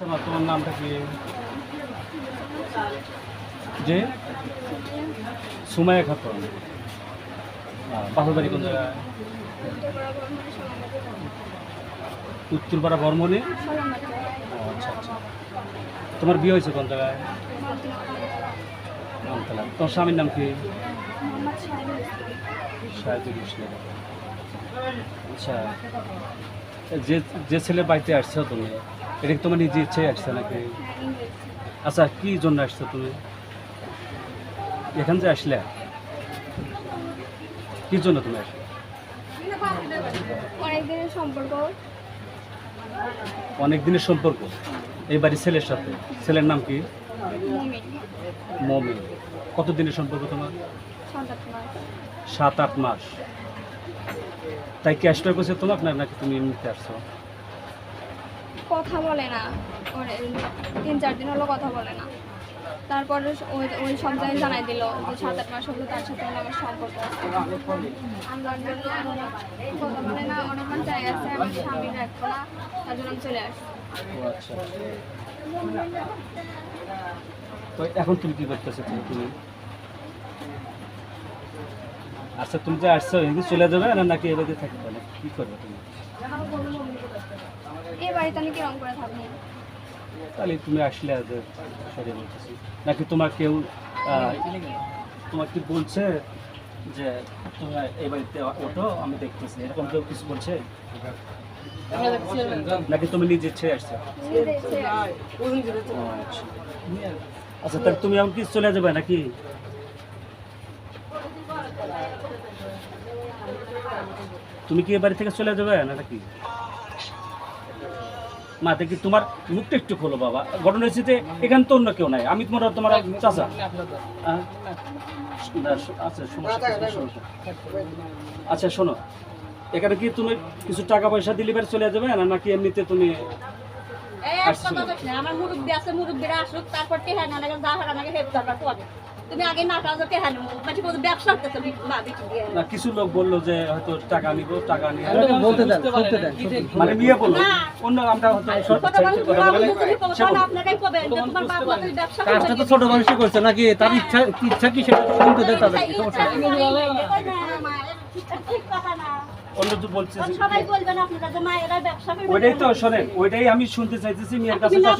তোমার নামটা কি? যে সুমাইয়া খাতুন। আহ, কোন জায়গায়? উত্তরপাড়া বর্মনে আচ্ছা আচ্ছা। তোমার বিয়ে হয়েছে কোন জায়গায়? আমতলা তোমার স্বামীর নাম কি? শাহিদুল ইসলাম। আচ্ছা। যে যে ছেলে বাড়িতে আসছো তুমি? এটা কি তোমার নিজে ইচ্ছে আসছে নাকি? আচ্ছা কি জন্য আসছো তুমি? এখান যে আসলে? কি জন্য তুমি আসলে? অনেকদিনের সম্পর্ক। অনেক দিনের সম্পর্ক? এই বাড়ির ছেলের সাথে? ছেলের নাম কি? মমিন মমিন কত দিনের সম্পর্ক তোমার? সাত আট মাস। তাই ক্যাশ টাকা করছে তোমার নাকি তুমি এমনিতে আসছো? কথা বলে না। তিন, চার দিন হলো কথা বলে না। তারপরে ওই ওই সব জায়গায় জানাই দিল যে সাত, আট মাস হলো তার সাথে আমার সম্পর্ক কথা বলে না অনেকবার জায়গা আছে আমার স্বামী রাখব তার জন্য আমি চলে আচ্ছা। এখন তুমি কি করতেছো তুমি? আচ্ছা তুমি যে আসছো চলে যাবে না নাকি এবারে থাকবে? না কি করবে তুমি? তাহলে তুমি আসলে সরে নাকি তোমার কেউ তোমার কি বলছে যে তোমরা এই বাড়িতে ওঠো, আমি দেখতেছি। এরকম কেউ কিছু বলছে? নাকি তুমি নিজে ইচ্ছে আসছো? আচ্ছা তাহলে তুমি এখন কি চলে যাবে নাকি? তুমি কি এ বাড়ি থেকে চলে যাবে না নাকি? মা দেখি তোমার মুখটা একটু খোলো বাবা। ঘটনা হচ্ছে যে এখানে তো অন্য কেউ নাই। আমি তোমার তোমার চাচা। শো- আচ্ছা। আচ্ছা শোনো। এখানে কি তুমি কিছু টাকা পয়সা দিলে এবার চলে যাবে না নাকি এমনিতে তুমি আমার মুরব্বী আছে মুরব্বীরা আসুক তারপর টেহা না লাগে যা হারা লাগে হেল্প দরকার তুমি আগে মানে বলতে ব্যবসা করতে মা বিটি দিয়ে। না কিছু লোক বলল যে হয়তো টাকা নিব টাকা নিয়ে। বলতে দেন শুনতে দেন মানে বিয়ে বলল। অন্য আমরা হয়তো শর্ট কথা বলেন কথা বলে তুমি কবে সে বলল। আপনারাই কবে? তোমার বাপ মা ব্যবসা কাজটা তো ছোট মানুষই করছে নাকি? তার ইচ্ছা ইচ্ছা কি সেটা শুনতে দেয় তাদের সমস্যা তো ওইটাই তো শোনেন ওইটাই আমি শুনতে চাইতেছি মেয়ের কাছে তো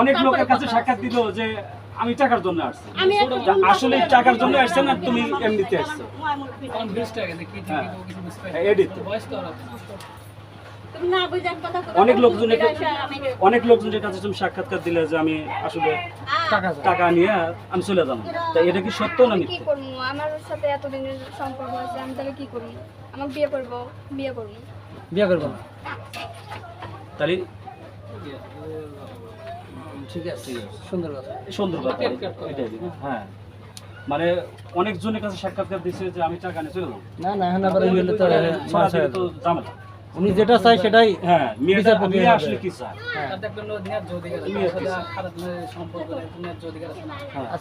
অনেক লোকের কাছে সাক্ষাৎ দিল যে আমি টাকার জন্য আসছি। আমি আসলে টাকার জন্য আসছে না তুমি এমনিতে আসছো। আমার মুরব্বীরা। হ্যাঁ। এডিট অনেক লোকজনের অনেক লোকজনের কাছে তুমি সাক্ষাৎকার দিলে যে আমি আসলে টাকা টাকা নিয়ে আমি চলে যাব। তা এটা কি সত্য না আমি কি করব? আমার সাথে এতদিনের সম্পর্ক আছে আমি তাহলে কি করব? আমাকে বিয়ে করব? বিয়ে করব? বিয়ে করব না। তাহলে ঠিক আছে। সুন্দর কথা। সুন্দর কথা। এটাই হ্যাঁ। মানে অনেক জনের কাছে সাক্ষাৎকার দিচ্ছে যে আমি টাকা নিয়ে চলে যাব। না না এখন আবার গেলে তো সারা তো ঝামেলা। উনি যেটা চাই সেটাই হ্যাঁ মেয়েটা মেয়ে আসলে কি চায়? হ্যাঁ। হ্যাঁ।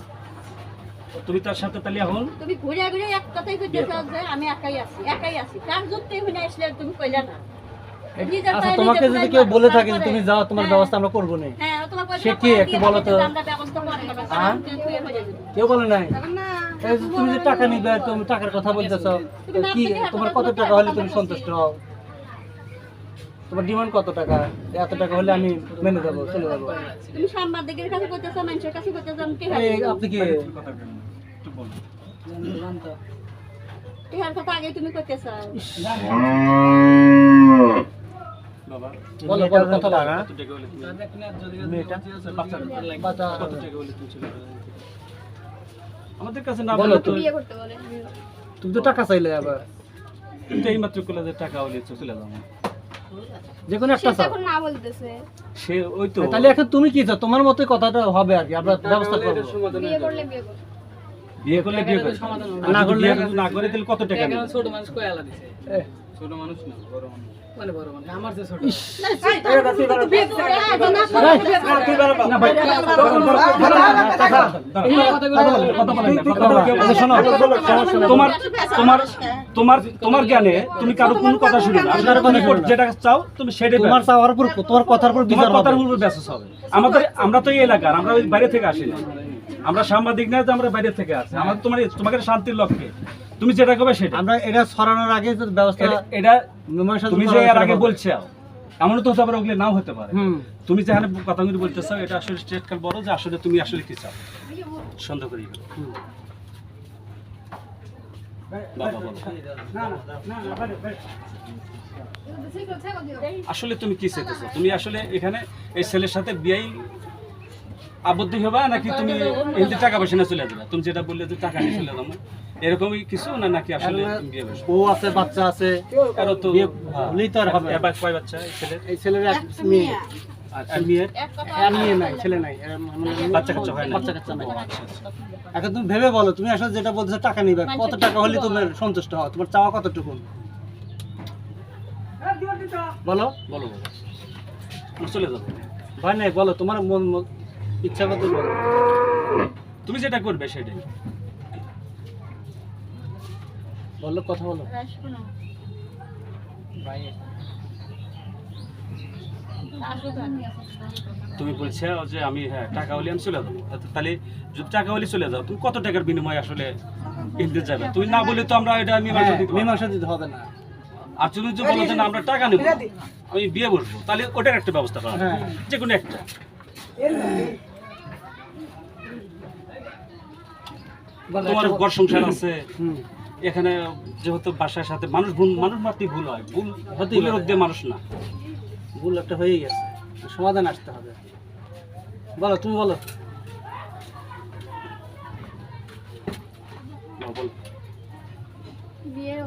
তো তুমি তার সাথে তাহলে এখন? তুমি ঘুরে ঘুরে এক কথাই কইতেছ যে আমি একাই আছি একাই আছি। কার যুক্তি হইনা আসলে তুমি কইলা না। আচ্ছা তোমাকে যদি কেউ বলে থাকে তুমি যাও তোমার হ্যাঁ। ব্যবস্থা আমরা করব না। হ্যাঁ সে কে? একটু বলো তো। আমরা ব্যবস্থা করে নেব হ্যাঁ? কেউ বলে নাই? না তুমি যে টাকা নিবে তুমি টাকার কথা বলতেছো কি তোমার কত টাকা হলে তুমি সন্তুষ্ট হও? তোমার ডিমান্ড কত টাকা? এত টাকা হলে আমি মেনে যাব চলে যাব। তুমি সাংবাদিকের কাছে কইতেছ মানুষের কাছে এই আপনি কি? টিহার কথা আগে তুমি কইতেছ আমাদের কাছে না বলো বলে তো বিয়ে করতে বলে। তুমি তো টাকা চাইলে আবার। তুমি তো এইমাত্র করলে যে টাকা হলে চলে যাব। যে কোনো একটা চাও। না বলতেছে। সে ওই তো তাহলে এখন তুমি কি চাও? তোমার মতোই কথাটা হবে আর কি আমরা ব্যবস্থা করব। বিয়ে করলে বিয়ে করব। বিয়ে করলে বিয়ে না করলে- না করে তাহলে কত টাকা নেবে? এ, ছোট মানুষ না বড় মানুষ। না ভাই শোনো তোমার তোমার তোমার তোমার জ্ঞানে তুমি কারও কোন কথা শুনি না। যেটা চাও তুমি সেটাই তোমার চাওয়ার উপর তোমার কথার উপর তোমার বিচার কথার উপর ব্যাসেস হবে। আমাদের আমরা তো এই এলাকার আমরা ওই বাইরে থেকে আসি না। আমরা সাংবাদিক না যে আমরা বাইরে থেকে আসি। আমাদের তোমার তোমাকে শান্তির লক্ষ্যে। তুমি যেটা করবে সেটা। আমরা এটা ছড়ানোর আগে তো ব্যবস্থা এটা- তুমি যে এর আগে বলছো এমন তো হতে পারে ওগুলো নাও হতে পারে। তুমি যেখানে কথাগুলি বলতেছো এটা আসলে স্টেট কাল বড় যে আসলে তুমি আসলে কি চাও? সন্দেহ করি। আসলে তুমি কি চাইতেছো? তুমি আসলে এখানে এই ছেলের সাথে বিয়ে আবদ্ধ হবা নাকি তুমি এমনি টাকা পয়সা না চলে যাবে? তুমি যেটা বললে যে টাকা নিয়ে চলে যাব। এরকমই কিছু না নাকি আসলে বউ আছে বাচ্চা আছে আরও তো বিয়ে হলেই তো আর হবে এবার কয় বাচ্চা এই ছেলের এই ছেলের এক মেয়ে। আর আর মেয়ের? এক কথা আর মেয়ে নাই ছেলে নাই। এর মানে বাচ্চা কাচ্চা হয় না? বাচ্চা কাচ্চা নাই। এখন তুমি ভেবে বলো তুমি আসলে যেটা বলছো টাকা নিবে কত টাকা হলে তোমার সন্তুষ্ট হও? তোমার চাওয়া কতটুকু? বলো। বলো বলো। চলে যাব ভয় নাই বলো তোমার মন মন- ইচ্ছা মতো বলো তুমি যেটা করবে সেটাই। বলল কথা বলো। তুমি বলছো যে আমি হ্যাঁ টাকা হলে আমি চলে যাব। তাহলে যদি টাকা হলে চলে যাও তুমি কত টাকার বিনিময়ে আসলে ইন্ডিয়া যাবে? তুমি না বলে তো আমরা এটা আমি হ্যাঁ, মীমাংসা দিতে হবে না। আর তুমি যদি বলো যে না আমরা টাকা নেব আমি বিয়ে বসবো তাহলে ওটার একটা ব্যবস্থা করা হ্যাঁ। যে কোনো একটা তোমার ঘর সংসার আছে। এখানে যেহেতু বাসার সাথে মানুষ ভুল মানুষ মাত্রই ভুল হয়। ভুল ভুলের। মানুষ না। ভুল একটা হয়েই গেছে। সমাধান আসতে হবে। বলো তুমি বলো। বিয়ে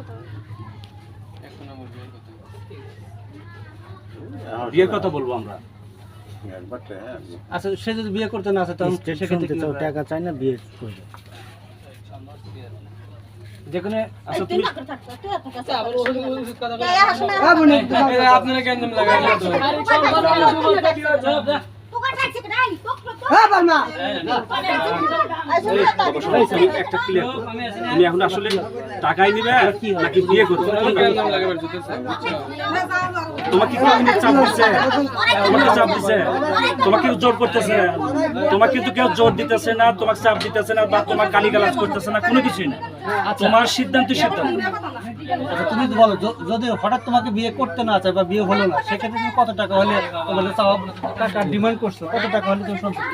বিয়ের কথা। বলব আমরা। আচ্ছা সে যদি বিয়ে করতে না আসে তখন সেক্ষেত্রে টাকা চাই না বিয়ে করবে যেখানে আচ্ছা তুমি আপনারা কেন লাগাই এখন আসলে টাকাই নিবে নাকি বিয়ে করবে তোমাকে কি চাপ দিচ্ছে তোমাকে চাপ দিচ্ছে তোমাকে জোর করতেছে? তোমাকে কিন্তু কেউ জোর দিতেছে না তোমাকে চাপ দিতেছে না বা তোমার গালিগালাজ করতেছে না কোনো কিছুই না। তোমার সিদ্ধান্ত সিদ্ধান্ত। আচ্ছা তুমি তো বলো যদি হঠাৎ তোমাকে বিয়ে করতে না চায় বা বিয়ে হলো না সেক্ষেত্রে তুমি কত টাকা হলে তোমার চাওয়া টাকা ডিমান্ড করছ? কত টাকা হলে তুমি সন্তুষ্ট